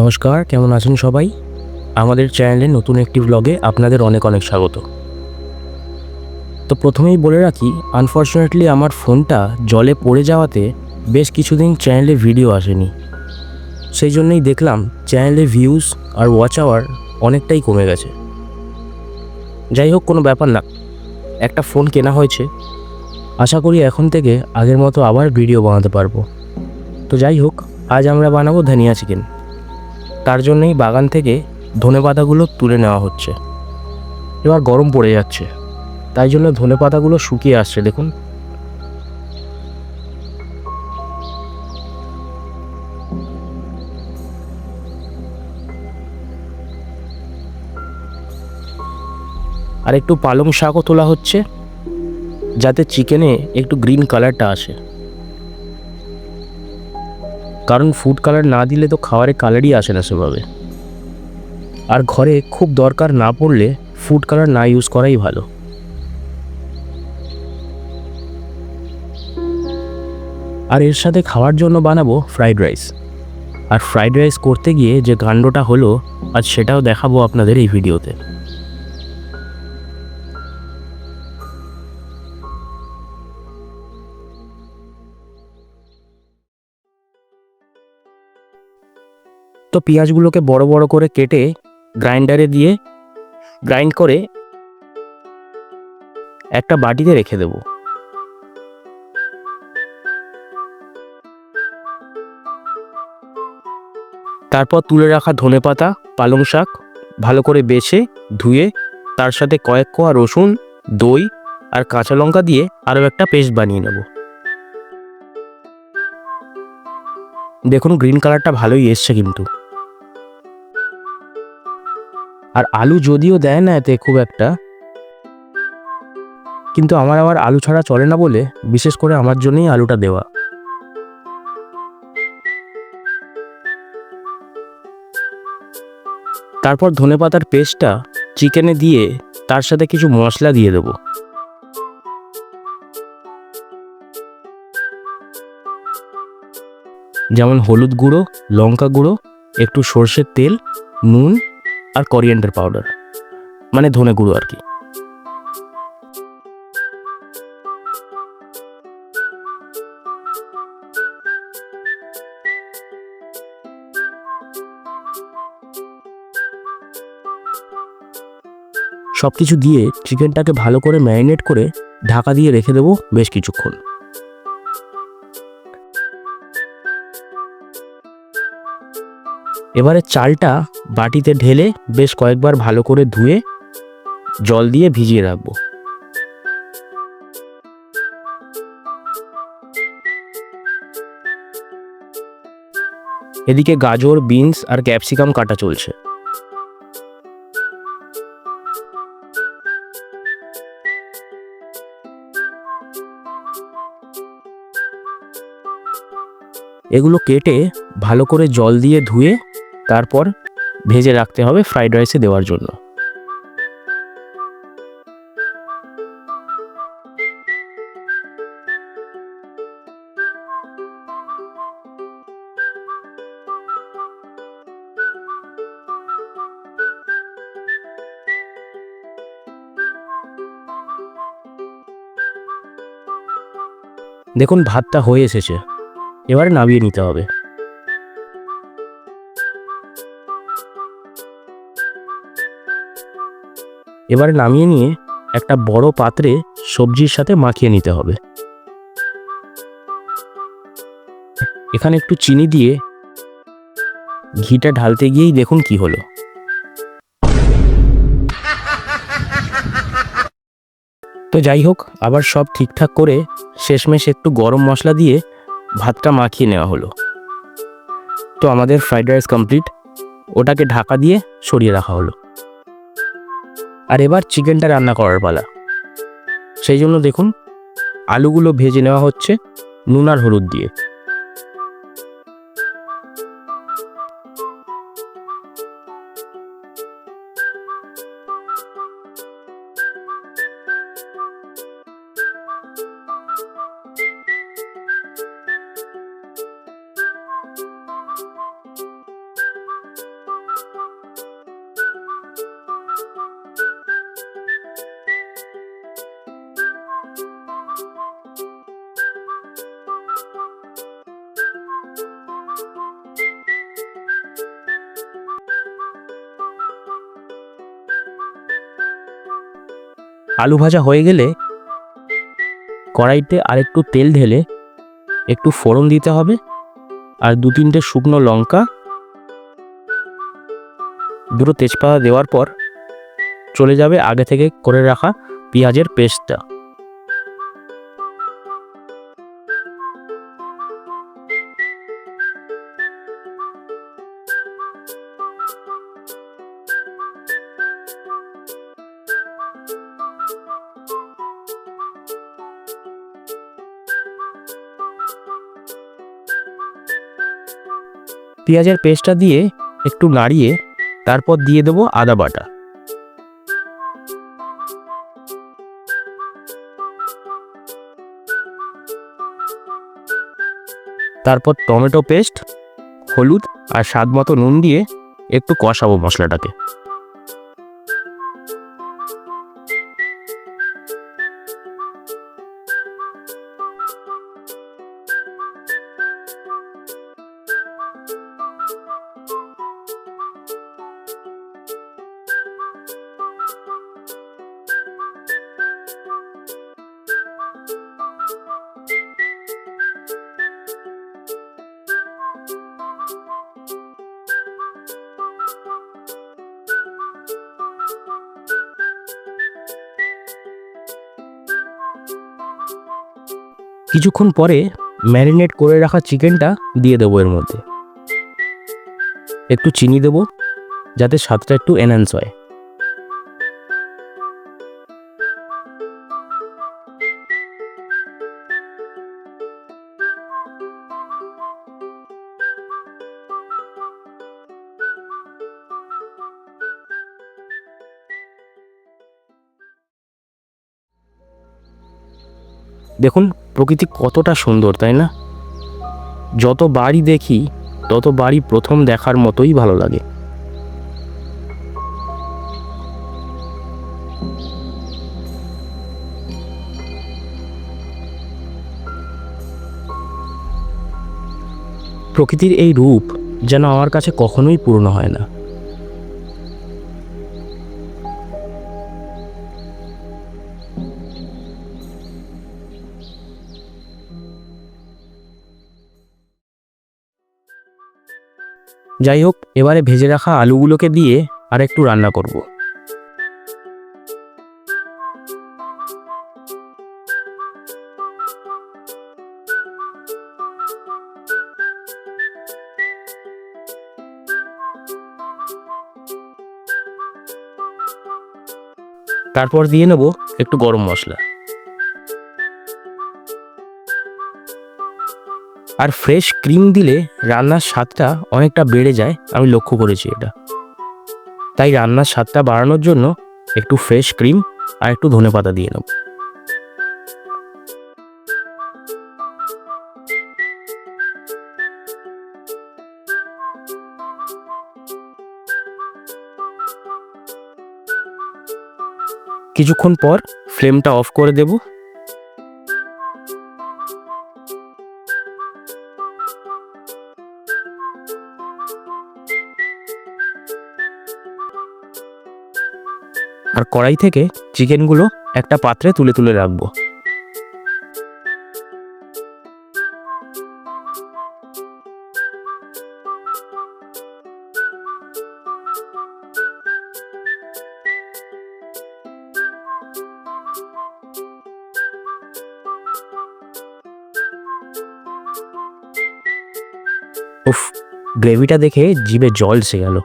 নমস্কার, কেমন আছেন সবাই? আমাদের চ্যানেলে নতুন একটি ব্লগে আপনাদের অনেক অনেক স্বাগত। তো প্রথমেই বলে রাখি আনফর্চুনেটলি আমার ফোনটা জলে পড়ে যাওয়াতে বেশ কিছুদিন চ্যানেলে ভিডিও আসেনি। সেই জন্যই দেখলাম চ্যানেলে ভিউজ আর ওয়াচ আওয়ার অনেকটাই কমে গেছে। যাই হোক, কোনো ব্যাপার না। একটা ফোন কেনা হয়েছে। আশা করি এখন থেকে আগের মতো আবার ভিডিও বানাতে পারব। তো যাই হোক, আজ আমরা বানাবো ধনিয়া চিকেন তার জন্যই বাগান থেকে ধনে পাতাগুলো তুলে নেওয়া হচ্ছে। এবার গরম পড়ে যাচ্ছে। তাই জন্য ধনে পাতাগুলো শুকিয়ে আসছে, দেখুন। আর একটু পালং শাকও তোলা হচ্ছে, যাতে চিকেনে একটু গ্রিন কালারটা আসে। কারণ ফুড কালার না দিলে তো খাবারে কালারই আসে না সেভাবে। আর ঘরে খুব দরকার না পড়লে ফুড কালার না ইউজ করাই ভালো। আর এর সাথে খাওয়ার জন্য বানাবো ফ্রাইড রাইস আর ফ্রাইড রাইস করতে গিয়ে যে কাণ্ডটা হলো, আজ সেটাও দেখাবো আপনাদের এই ভিডিওতে তো পেঁয়াজগুলোকে বড় বড় করে কেটে গ্রাইন্ডারে দিয়ে গ্রাইন্ড করে একটা বাটিতে রেখে দেব। তারপর তুলে রাখা ধনেপাতা পালং শাক ভালো করে বেছে ধুয়ে তার সাথে কয়েক কোয়া রসুন, দই আর কাঁচা লঙ্কা দিয়ে আরও একটা পেস্ট বানিয়ে নেব। দেখুন গ্রিন কালারটা ভালোই এসছে কিন্তু। আর আলু যদিও দেয় না এতে খুব একটা, কিন্তু আমার আবার আলু ছাড়া চলে না বলে বিশেষ করে আমার জন্যই আলুটা দেওয়া। তারপর ধনেপাতার পেস্টটা চিকেনে দিয়ে তার সাথে কিছু মশলা দিয়ে দেবো। যেমন হলুদ গুঁড়ো, লঙ্কা গুঁড়ো, একটু সর্ষের তেল, নুন আর করিয়েন্ডার পাউডার মানে ধনে গুঁড়ো আর কি। সব কিছু দিয়ে চিকেনটাকে ভালো করে ম্যারিনেট করে ঢাকা দিয়ে রেখে দেবো বেশ কিছুক্ষণ। এবারে চালটা বাটিতে ঢেলে বেশ কয়েকবার ভালো করে ধুয়ে জল দিয়ে ভিজিয়ে রাখব। এদিকে গাজর, বিনস আর ক্যাপসিকাম কাটা চলছে। এগুলো কেটে ভালো করে জল দিয়ে ধুয়ে তারপর ভেজে রাখতে হবে ফ্রাইড রাইসে দেওয়ার জন্য। দেখুন, ভাতটা হয়ে এসেছে। এবারে নামিয়ে নিতে হবে। এবারে নামিয়ে নিয়ে একটা বড় পাত্রে সবজির সাথে মাখিয়ে নিতে হবে। এখানে একটু চিনি দিয়ে ঘিটা ঢালতে গিয়েই দেখুন কি হলো। তো যাই হোক, আবার সব ঠিকঠাক করে শেষমেশ একটু গরম মশলা দিয়ে ভাতটা মাখিয়ে নেওয়া হলো। তো আমাদের ফ্রাইড রাইস কমপ্লিট। ওটাকে ঢাকা দিয়ে সরিয়ে রাখা হলো। আর এবার চিকেনটা রান্না করার পালা। সেই জন্য দেখুন, আলুগুলো ভেজে নেওয়া হচ্ছে নুন আর হলুদ দিয়ে। আলু ভাজা হয়ে গেলে কড়াইতে আর একটু তেল ঢেলে একটু ফোড়ন দিতে হবে আর দু তিনটে শুকনো লঙ্কা, দুটো তেজপাতা দেওয়ার পর চলে যাবে আগে থেকে করে রাখা পেঁয়াজের পেস্টটা। পেঁয়াজের পেস্টটা দিয়ে একটু নাড়িয়ে তারপর দিয়ে দেবো আদা বাটা। তারপর টমেটো পেস্ট, হলুদ আর স্বাদ মতো নুন দিয়ে একটু কষাবো মশলাটাকে। কিছুক্ষণ পরে ম্যারিনেট করে রাখা চিকেনটা দিয়ে দেবো এর মধ্যে। একটু চিনি দেবো, যাতে স্বাদটা একটু এনহ্যান্স হয়। দেখুন প্রকৃতি কতটা সুন্দর, তাই না? যত বাড়ি দেখি, তত বাড়ি প্রথম দেখার মতোই ভালো লাগে। প্রকৃতির এই রূপ যেন আমার কাছে কখনোই পূর্ণ হয় না। যাই হোক, এবারে ভেজে রাখা আলুগুলোকে দিয়ে আর একটু রান্না করব। তারপর দিয়ে নেব একটু গরম মশলা। আর ফ্রেশ ক্রিম দিলে রান্নার স্বাদটা অনেকটা বেড়ে যায়, আমি লক্ষ্য করেছি এটা। তাই রান্নার স্বাদটা বাড়ানোর জন্য একটু ফ্রেশ ক্রিম আর একটু ধনেপাতা দিয়ে নেব। কিছুক্ষণ পর ফ্লেমটা অফ করে দেব। আর কড়াই থেকে চিকেনগুলো একটা পাত্রে তুলে তুলে রাখব। উফ, গ্রেভিটা দেখে জিভে জল এসে গেল।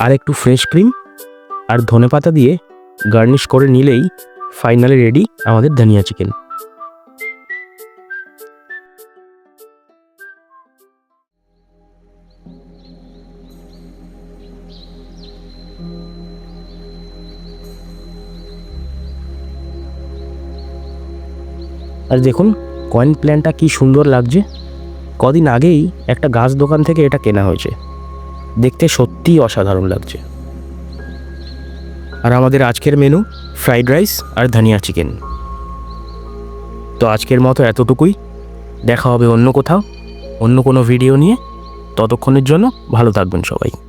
আর একটু ফ্রেশ ক্রিম আর ধনেপাতা দিয়ে গার্নিশ করে নিলেই ফাইনালি রেডি আমাদের ধনিয়া চিকেন আর দেখুন কয়েন প্ল্যানটা কি সুন্দর লাগছে। কদিন আগেই একটা গাছ দোকান থেকে এটা কেনা হয়েছে। দেখতে সত্যিই অসাধারণ লাগছে। আর আমাদের আজকের মেনু, ফ্রাইড রাইস আর ধনিয়া চিকেন। তো আজকের মতো এতটুকুই। দেখা হবে অন্য কোথাও, অন্য কোনো ভিডিও নিয়ে। ততক্ষণের জন্য ভালো থাকবেন সবাই।